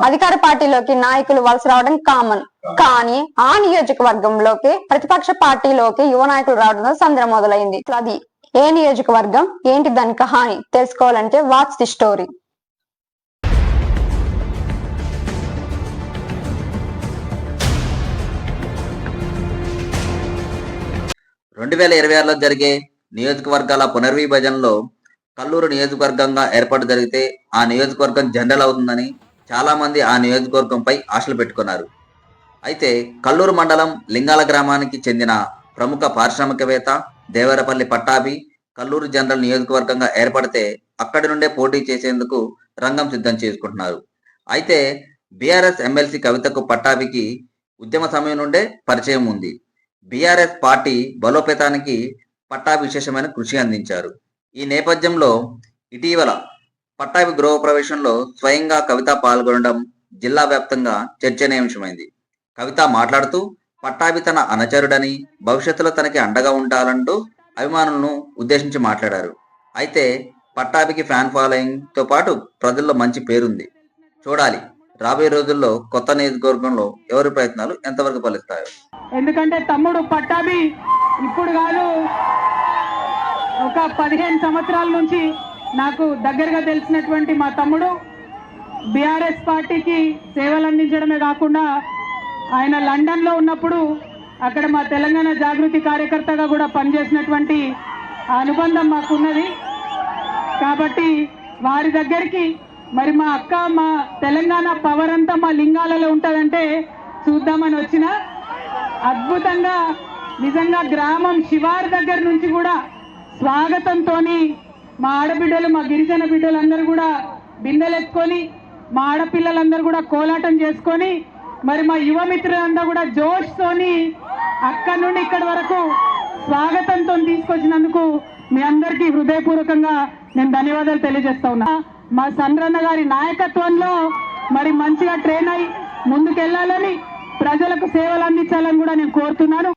అధికార పార్టీలోకి నాయకులు వలస రావడం కామన్ కానీ ఆ నియోజకవర్గంలోకి ప్రతిపక్ష పార్టీలోకి యువ నాయకులు రావడంతో సందర మొదలైంది. అది ఏ నియోజకవర్గం? ఏంటి దాని కహాని? తెలుసుకోవాలంటే వాచ్ ది స్టోరీ రెండు వేల ఇరవై ఆరులో జరిగే నియోజకవర్గాల పునర్విభజనలో కల్లూరు నియోజకవర్గంగా ఏర్పాటు జరిగితే ఆ నియోజకవర్గం జనరల్ అవుతుందని చాలా మంది ఆ నియోజకవర్గంపై ఆశలు పెట్టుకున్నారు. అయితే కల్లూరు మండలం లింగాల గ్రామానికి చెందిన ప్రముఖ పారిశ్రామికవేత్త దేవరపల్లి పట్టాభి కల్లూరు జనరల్ నియోజకవర్గంగా ఏర్పడితే అక్కడి నుండే పోటీ చేసేందుకు రంగం సిద్ధం చేసుకుంటున్నారు. అయితే బీఆర్ఎస్ ఎమ్మెల్సీ కవితకు పట్టాభికి ఉద్యమ సమయం నుండే పరిచయం ఉంది. బీఆర్ఎస్ పార్టీ బలోపేతానికి పట్టా విశేషమైన కృషి అందించారు. ఈ నేపథ్యంలో ఇటీవల పట్టాభి గృహ ప్రవేశంలో స్వయంగా కవిత పాల్గొనడం జిల్లా వ్యాప్తంగా చర్చనీయాంశమైంది. కవిత మాట్లాడుతూ పట్టాభి తన అనచరుడని భవిష్యత్తులో తనకి అండగా ఉండాలంటూ అభిమానులను ఉద్దేశించి మాట్లాడారు. అయితే పట్టాభికి ఫ్యాన్ ఫాలోయింగ్తో పాటు ప్రజల్లో మంచి పేరుంది. చూడాలి రాబోయే రోజుల్లో కొత్త నియోజకవర్గంలో ఎవరి ప్రయత్నాలు ఎంతవరకు ఫలిస్తాయో. ఎందుకంటే తమ్ముడు పట్టాభి ఇప్పుడు కాదు ఒక పదిహేను సంవత్సరాల నుంచి నాకు దగ్గరగా తెలిసినటువంటి మా తమ్ముడు బీఆర్ఎస్ పార్టీకి సేవలు అందించడమే కాకుండా ఆయన లండన్లో ఉన్నప్పుడు అక్కడ మా తెలంగాణ జాగృతి కార్యకర్తగా కూడా పనిచేసినటువంటి ఆ అనుబంధం మాకున్నది. కాబట్టి వారి దగ్గరికి మరి మా అక్క మా తెలంగాణ పవర్ అంతా మా లింగాలలో ఉంటుందంటే చూద్దామని వచ్చిన. అద్భుతంగా నిజంగా గ్రామం శివారు దగ్గర నుంచి కూడా స్వాగతంతో మా ఆడబిడ్డలు మా గిరిజన బిడ్డలందరూ కూడా బిందెలెత్తుకొని మా ఆడపిల్లలందరూ కూడా కోలాటం చేసుకొని మరి మా యువమిత్రులందరూ కూడా జోష్తోని అక్కడి నుండి ఇక్కడి వరకు స్వాగతంతో తీసుకొచ్చినందుకు మీ అందరికీ హృదయపూర్వకంగా నేను ధన్యవాదాలు తెలియజేస్తా ఉన్నా. మా సంద్రన్న గారి నాయకత్వంలో మరి మంచిగా ట్రైన్ అయి ముందుకెళ్ళాలని ప్రజలకు సేవలు అందించాలని కూడా నేను కోరుతున్నాను.